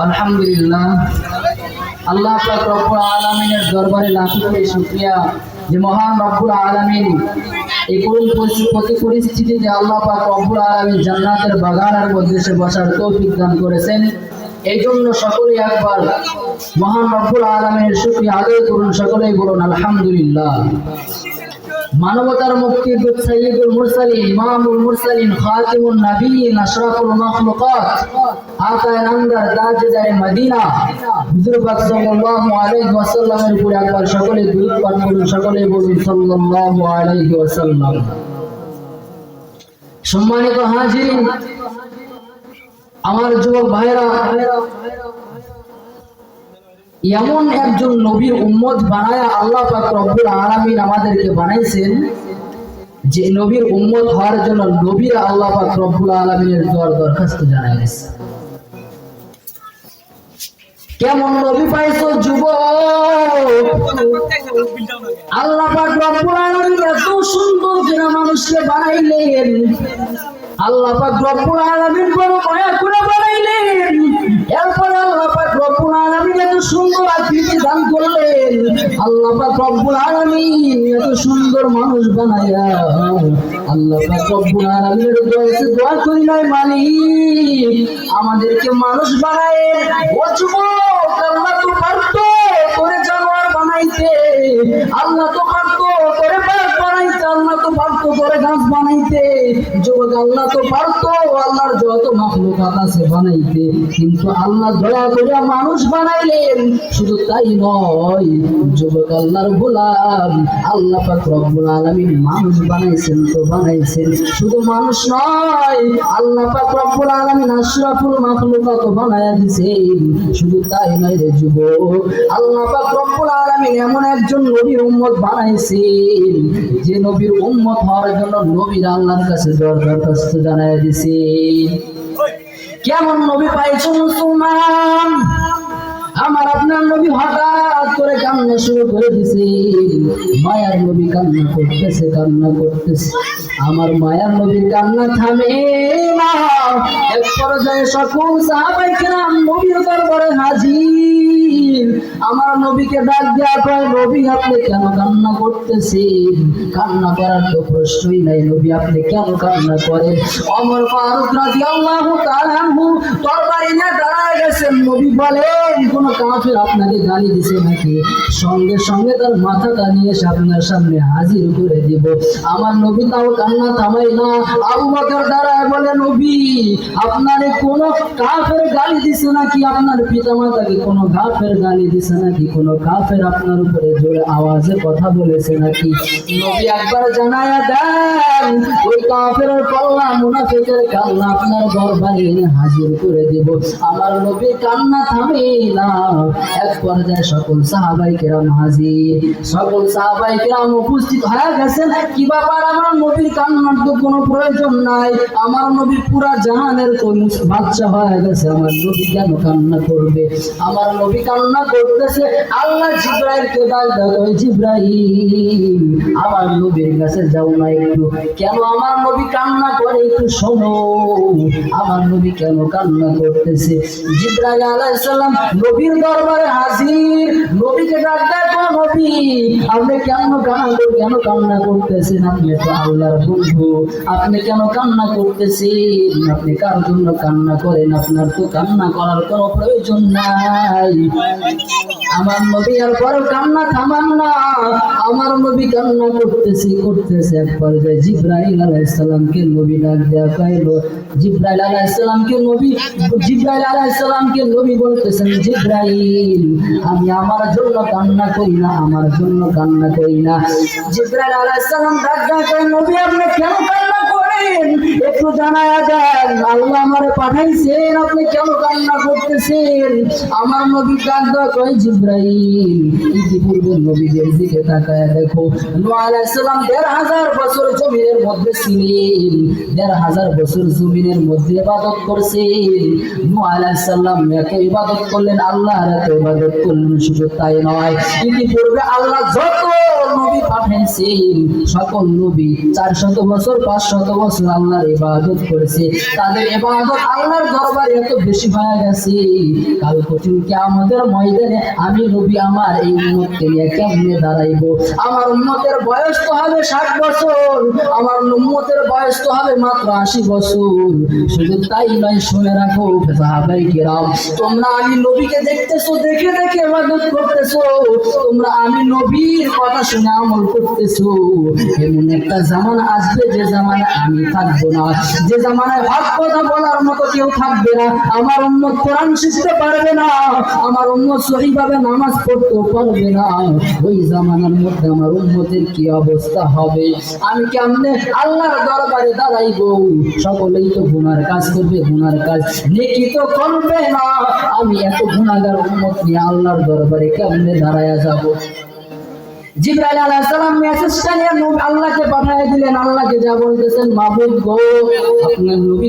আলহামদুলিল্লাহ। আল্লাহ রব্বুল আলামিনের দরবারে লাখো কোটি শুকরিয়া। যে মহান রব্বুল আলামিন এই পরিস্থিতি- প্রতি পরিস্থিতিতে আল্লাহ পাক রব্বুল আলামিন জান্নাতের বাগানের মধ্যে সে বসার তৌফিক দান করেছেন। এই জন্য সকলেই একবার মহান রব্বুল আলামিনের শুকরিয়া আদায় করুন, সকলেই বলুন আলহামদুলিল্লাহ। মানবতার মুক্তি দূত সৈয়দুল মুরসালিন, ইমামুল মুরসালিন, খাতিমুন নবিয়িন আশরাফুল মাখলুকাত আকায়ে নামদার তাজদারে মদিনা। হুজুর পাক সাল্লাল্লাহু আলাইহি ওয়াসাল্লামের উপরে একবার সকলে দুরূদ পাঠ করুন সকলে বলুন সাল্লাল্লাহু আলাইহি ওয়াসাল্লাম। সম্মানিত হাজিরিন আমার যুবক ভাইরা এমন একজন নবীর উম্মত বানায়া আল্লাহ পাক রব্বুল আলামিন আমাদেরকে বানাইছেন যে নবীর উম্মত হওয়ার জন্য নবীর আল্লাহ পাক রব্বুল আলামিনের দর দরখাস্ত জানাইছে। কেমন নবী পাইছো, যুবক? আল্লাহ পাক রব্বুল আলামিন এত সুন্দর করে মানুষকে বানাইলেন। আল্লাহ পাক রব্বুল আলামিন বড় মায়া করে বানাইলেন। আল্লাহ পাক এত সুন্দর মানুষ আল্লাহ দোয়াতে দোয়া করি নাই মালিক। আমাদেরকে মানুষ বানায় ও আল্লাহ তো পারতো করে জানোয়ার বানাইতে। আল্লাহ তো পারতো পারতো করে গাছ বানাইতে। যুবক আল্লাহ তো পারতো, আল্লাহর যত মাখলুকাত আছে বানাইতে। কিন্তু আল্লাহ দয়া করে মানুষ বানাইলেন, শুধু তাই নয়, যুবক আল্লাহর গোলাম, আল্লাহ পাক রব্বুল মানুষ বানাইছেন তো বানাইছেন। শুধু মানুষ নয়, আল্লাহ পাক রব্বুল আলামিন আশরাফুল মাখলুকাত বানায়া দিয়েছেন শুধু তাই নয় রে যুবক, আল্লাহ পাক রব্বুল এমন একজন নবীর উম্মত বানাইছেন, যে নবীর উম্মত হওয়ার জন্য নবীর আল্লাহর কাছে দর দরখাস্ত জানায় দিছে। কেমন নবী পাইছো মুসলমান? আমার আপনার নবী হঠাৎ করে কান্না শুরু করে দিছে। মায়ার নবী কান্না করতেছে কান্না করতেছে। আমার মায়ার নবীর কান্না থামে না। এক পর্যায়ে সকল সাহাবাই কেরাম নবীর দরবারে হাজির। আমার নবীকে ডাক দেওয়া কয় নবী আপনি কেন কান্না করতেছেন? কান্না করার তো প্রশ্নই নাই, নবী আপনি কেন কান্না করেন? অমর ফারুক তরবারি নিয়ে দাঁড়ায় গেছেন, নবী বলেন, কোন কাফের আপনাকে গালি দিছে নাকি? সঙ্গে সঙ্গে তার আপনার সামনে হাজির করে দিব। আমার নবী তাও কান্না থামাই না। আবু বকর দাঁড়ায় বলে, নবী, আপনারে কোন কাফের গালি দিছে নাকি? আপনার পিতামাতাকে কোন কাফের গালি দিছে নাকি কোন কাফের আপনার উপরে জোরে আওয়াজে কথা বলেছে নাকি? নবী একবার জানায়া দেন, ওই কাফের কল্লা মুনাফিকের আপনার দরবারে হাজির করে দেব। আমার নবী কান্না থামে না। এক পর্যায়ে সকল সাহাবাই কেরাম হাজির। সকল সাহাবাই কেরাম উপস্থিত হয়ে গেছেন। কি ব্যাপার? আমার নবীর কান্নার তো কোনো প্রয়োজন নাই। আমার নবী পুরা জাহানের কোন বাচ্চা হয়ে গেছে। আমার নবী কেন কান্না করবে? আমার নবী কান্না করতেছে, আল্লাহ জিব্রাইলকে ডাক দাও জিব্রাইল, আমার নবীর কাছে যাও না একটু। কেন আমার নবী কান্না করে একটু শোনো। আমার নবী কেন কান্না করতেছে? জিব্রাইল আলাইহিস নবীর দরবারে হাজির। নবীকে ডাক দেখো নবী, আপনি কেন কান্না কেন কান্না করতেছেন? আপনি তো আল্লাহর বন্ধু। আপনি কেন কান্না করতেছেন? আপনি কার জন্য কান্না করেন? আপনার তো কান্না করার কোনো প্রয়োজন নাই। আমার নবী আর পর কান্না থামান না আমার নবী কান্না করতেছে করতেছে এক পর্যায়ে জিব্রাইল আলাইহিস সালামকে নবী ডাক দেয়া কইলো জিব্রাইল আলাইহিস সালামকে নবী, জিব্রাইল আলাইহিস সালামকে নবী বলতেছেন, জিব্রাইল, আমি আমার জন্য কান্না করি না, আমার জন্য কান্না করি না। জিব্রাইল আলাইহিস সালাম ডাক দেয়া কয় নবী, আপনি কেন কান্না একটু জানায়া দেন আল্লাহ আমারে পাঠাইছেন, আপনি কেন কান্না করতেছেন? আমার নবী দেওয়া কয় জিব্রাইল ইতিপূর্বে নবীদের দিকে তাকায় দেখো দেড় হাজার বছর জমিনের মধ্যে ছিলেন, দেড় হাজার বছর জমিনের মধ্যে ইবাদত করছেন। সালাম ইবাদত করলেন, আল্লাহর এত ইবাদত করলেন, শুধু তাই নয়, ইতিপূর্বে আল্লাহ যত নবী পাঠাইছেন, সকল নবী চার শত বছর পাঁচ শত বছর বছর আল্লাহর ইবাদত করেছে তাদের ইবাদত আল্লাহর দরবারে এত বেশি হয়ে গেছে। কাল কঠিন আমাদের ময়দানে আমি নবী আমার এই উম্মতকে নিয়ে কেমনে দাঁড়াইবো? আমার উম্মতের বয়স তো হবে ষাট বছর, আমার উম্মতের বয়স তো হবে মাত্র আশি বছর। শুধু তাই নয়, শুনে রাখো সাহাবাই কেরাম, তোমরা আমি নবীকে দেখতেছো, দেখে দেখে ইবাদত করতেছো। তোমরা আমি নবীর কথা শুনে আমল করতেছো। এমন একটা জামানা আসবে যে জামানা আমি থাকব না। যে জামানায় হক কথা বলার মতো কেউ থাকবে না। আমার উম্মত কোরআন শিখতে পারবে না। আমার উম্মত সহিভাবে নামাজ পড়তেও পারবে না। ওই জামানার মধ্যে আমার উম্মতের কি অবস্থা হবে? আমি কেমনে আল্লাহর দরবারে দাঁড়াইবো? সকলেই তো গুনার কাজ করবে, গুনার কাজ নেকি তো করবে না। আমি এত গুণাগার উম্মত নিয়ে আল্লাহর দরবারে কেমনে দাঁড়ায়া যাব? জিব্রাইল আলাইহিস সালাম আল্লাহকে পাঠিয়ে দিলেন। আল্লাহকে যা বলতেছেন গো, আপনার নবী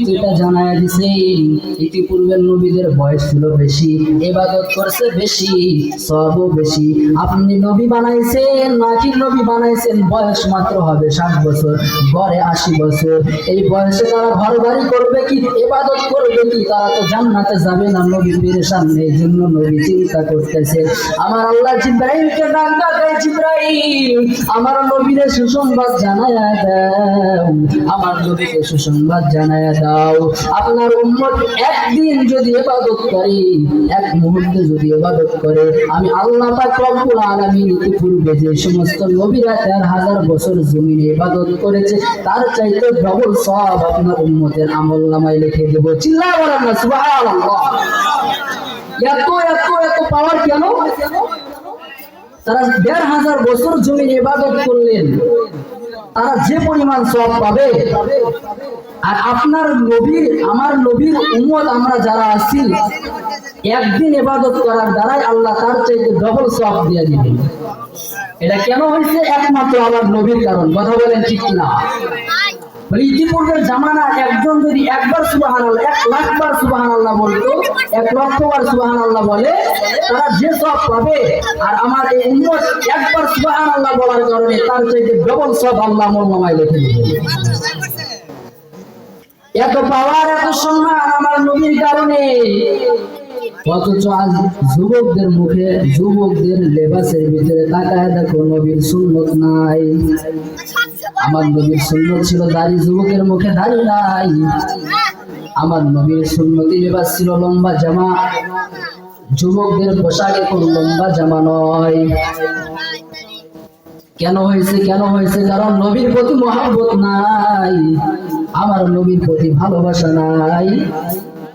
দিছেন ইতিপূর্বের নবীদের বয়স ছিল বেশি, ইবাদত করছে বেশি, সবও বেশি। আপনি নবী বানাইছেন, নাকি নবী বানাইছেন, বয়স মাত্র হবে ষাট বছর, গড়ে আশি বছর। এই বয়সে তারা ঘর বাড়ি করবে কি, ইবাদত করবে কি? তারা তো জান্নাতে যাবে না নবী বীরের সামনে এই জন্য নবী চিন্তা করতেছে। আমার আল্লাহ জিব্রাইলকে জিব্রাইল আমার নবীরে সুসংবাদ জানায় দাও, আমার নবীকে সুসংবাদ জানায় দাও। আপনার উম্মত একদিন যদি ইবাদত করে, এক মুহূর্তে যদি ইবাদত করে, আমি আল্লাহ পাক রব্বুল আলামিন ইতিপূর্বে যে সমস্ত নবীরা চার হাজার বছর জমিনে ইবাদত করেছে, তার চাইতে ডবল সব আপনার উম্মতের আমল নামায় লিখে দেব। চিল্লা বলেন না, সুবহানাল্লাহ। এত এত এত পাওয়ার কেন তারা দেড় হাজার বছর জমি ইবাদত করলেন, তারা যে পরিমাণ সব পাবে। আর আপনার নবীর, আমার নবীর উম্মত আমরা যারা আছি, একদিন ইবাদত করার দ্বারাই আল্লাহ তার চাইতে ডবল সব দিয়ে দিবেন। এটা কেন হয়েছে? একমাত্র আমার নবীর কারণ। কথা বলেন ঠিক না ইতিপূর্বের জামানা একজন যদি একবার আল্লাহ এক লাখ বার সুবাহান আল্লাহ বলতো এক লক্ষবার সুবাহান আল্লাহ বলে, তারা যে সব পাবে। আর আমার এই উন্মত একবার সুবাহান আল্লাহ বলার কারণে তার চাইতে ডবল সব আল্লাহ মামায় লিখে এত পাওয়ার এত সম্মান আমার নবীর কারণে। অথচ আজ যুবকদের মুখে যুবকদের লেবাসের ভিতরে তাকায় দেখো নবীর সুন্নত নাই। আমার নবীর সুন্নত ছিল দাড়ি যুবকের মুখে দাড়ি নাই। আমার নবীর সুন্নতি লেবাস ছিল লম্বা জামা। যুবকদের পোশাক এখন লম্বা জামা নয়। কেন হয়েছে কেন হয়েছে? কারণ নবীর প্রতি মহাব্বত নাই। আমার নবীর প্রতি ভালোবাসা নাই।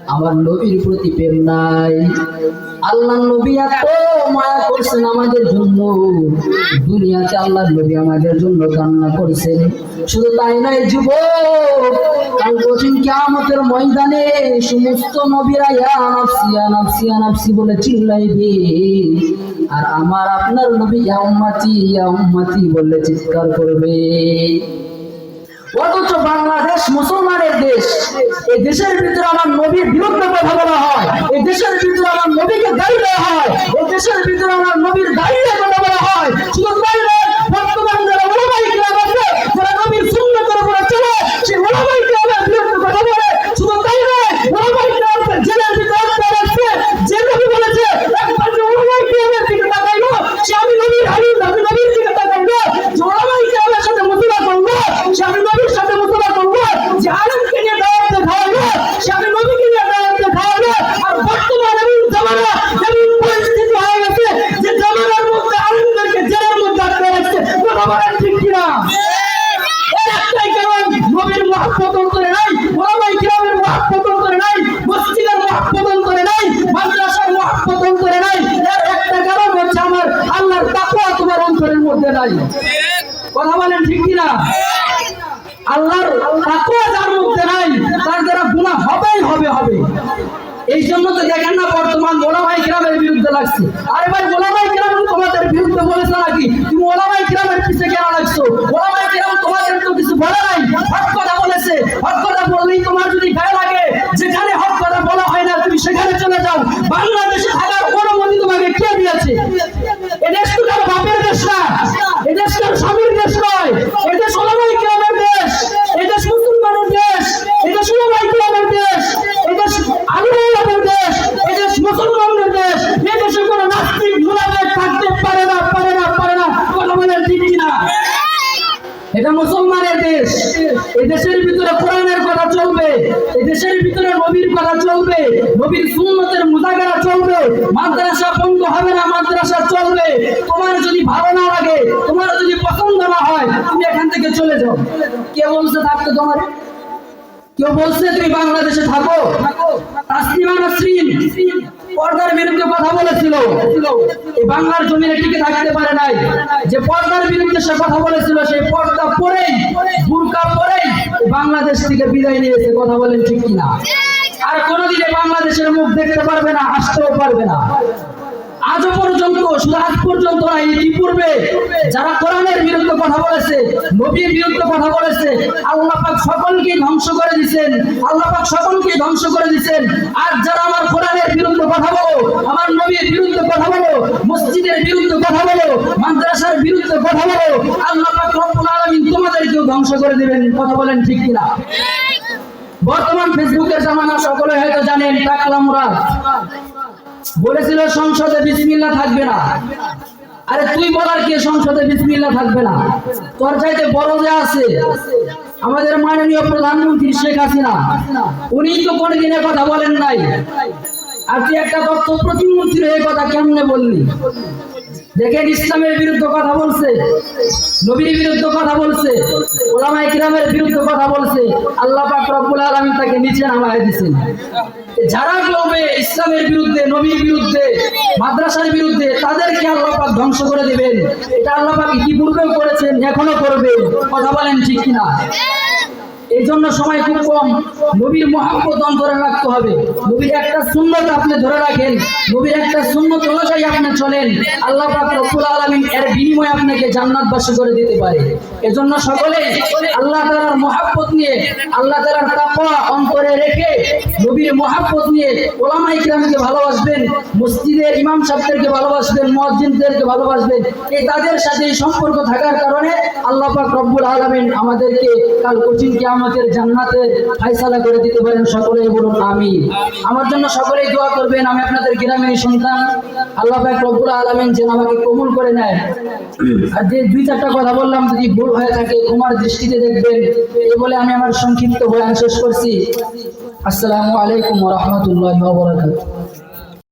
আমার নবীর প্রতি প্রেম নাই। আল্লাহ নবী এত মায়া করছেন আমাদের জন্য। দুনিয়াতে আল্লাহ নবী আমাদের জন্য কান্না করছেন। শুধু তাই নয় যুব কঠিন কিয়ামতের ময়দানে সমস্ত নবীরা নাফসি নাফসি নাফসি বলে চিল্লাইবে। আর আমার আপনার নবী, ইয়া ইয়া বলে চিৎকার করবে। অথচ বাংলাদেশ মুসলমানের দেশ। এই দেশের ভিতরে আমার নবীর বিরুদ্ধে কথা বলা হয়। এই দেশের ভিতরে আমার নবীকে গাড়ি দেওয়া হয়। এই দেশের ভিতরে আমার নবীর দাঁড়িয়ে কথা বলা হয়। শুধু তাই নয়, বর্তমান এখান থেকে চলে যাও। কে বলছে থাকতে তোমার। কেউ বলছে তুমি বাংলাদেশে থাকো। পর্দার বিরুদ্ধে কথা বলেছিল। বাংলার জমিনে টিকে থাকতে পারে নাই। যে পর্দার বিরুদ্ধে সে কথা বলেছিল, সেই পর্দা বুরকা বাংলাদেশ থেকে বিদায় নিয়েছে। কথা বলেন ঠিক কিনা? আর কোনোদিনে বাংলাদেশের মুখ দেখতে পারবে না, আসতেও পারবে না। আজও পর্যন্ত, শুধু আজ পর্যন্ত না, ইতিপূর্বে যারা কোরআনের বিরুদ্ধে কথা বলেছে, নবীর বিরুদ্ধে কথা বলেছে, আল্লাহ পাক সকলকে ধ্বংস করে দিয়েছেন আল্লাহ পাক সকলকে ধ্বংস করে দিয়েছেন আর যারা আমার কোরআনের বিরুদ্ধে কথা বলো, আমার নবীর বিরুদ্ধে কথা বলো, মসজিদের বিরুদ্ধে কথা বলো, মাদ্রাসার বিরুদ্ধে কথা বলো, আল্লাহ পাক রব্বুল আলামিন তোমাদেরকেও ধ্বংস করে দিবেন। কথা বলেন ঠিক কিনা? বর্তমান ফেসবুকের জামানা সকলে হয়তো জানেন, টাকলা মুরাদ। বলেছিল সংসদে বিসমিল্লা থাকবে না। আরে তুই বলার কি সংসদে বিসমিল্লা থাকবে না? তোর চাইতে বড় যে আছে, আমাদের মাননীয় প্রধানমন্ত্রী শেখ হাসিনা, উনি তো কোনদিনে কথা বলেন নাই। আর তুই একটা তথ্য প্রতিমন্ত্রী এই কথা কেমনে বললি? দেখেন ইসলামের বিরুদ্ধে কথা বলছে, নবীর বিরুদ্ধে কথা বলছে ওলামাই কিরামের বিরুদ্ধে কথা বলছে। আল্লাহ পাক রব্বুল আলামিন তাকে নিচে নামায় দিয়েছেন। যারা বলবে ইসলামের বিরুদ্ধে, নবীর বিরুদ্ধে, মাদ্রাসার বিরুদ্ধে, তাদেরকে আল্লাহ পাক ধ্বংস করে দিবেন। এটা আল্লাহ পাক ইতিপূর্বেও করেছেন, এখনও করবেন কথা বলেন ঠিক কিনা? এই জন্য সময় খুব কম। নবীর মহাব্বত অন্তরে রাখতে হবে। নবীর একটা সুন্নত আপনি ধরে রাখেন। নবীর একটা সুন্নত অনুযায়ী আপনি চলেন। আল্লাহ পাক রব্বুল আলামিন এর বিনিময়ে আপনাকে জান্নাতবাসী করে দিতে পারে। এজন্য সকলে আল্লাহ তাআলার মহাব্বত নিয়ে, আল্লাহ তাআলার তাকওয়া অন্তরে রেখে নবীর মহাব্বত নিয়ে ওলামায়ে কিরামকে ভালোবাসবেন, মসজিদের ইমাম সাহেবদেরকে ভালোবাসবেন, মুয়াজ্জিনদেরকে ভালোবাসবেন। এই তাদের সাথে সম্পর্ক থাকার কারণে আল্লাহ পাক রব্বুল আলামিন আমাদেরকে কাল কঠিন কিয়ামতের জান্নাতে ফায়সালা করে দিতে পারেন সকলেই বলুন, আমিন। আমার জন্য সকলেই দোয়া করবেন, আমি আপনাদের গ্রামের সন্তান। আল্লাহ পাক রব্বুল আলামিন যেন আমাকে কবুল করে নেয়। আর যে দুই চারটা কথা বললাম, যদি ভুল হয়ে থাকে তোমার দৃষ্টিতে দেখবেন। এই বলে আমি আমার সংক্ষিপ্ত বয়ান শেষ করছি। আসসালামু আলাইকুম রাহমাতুল্লাহি বারাকাতুহু।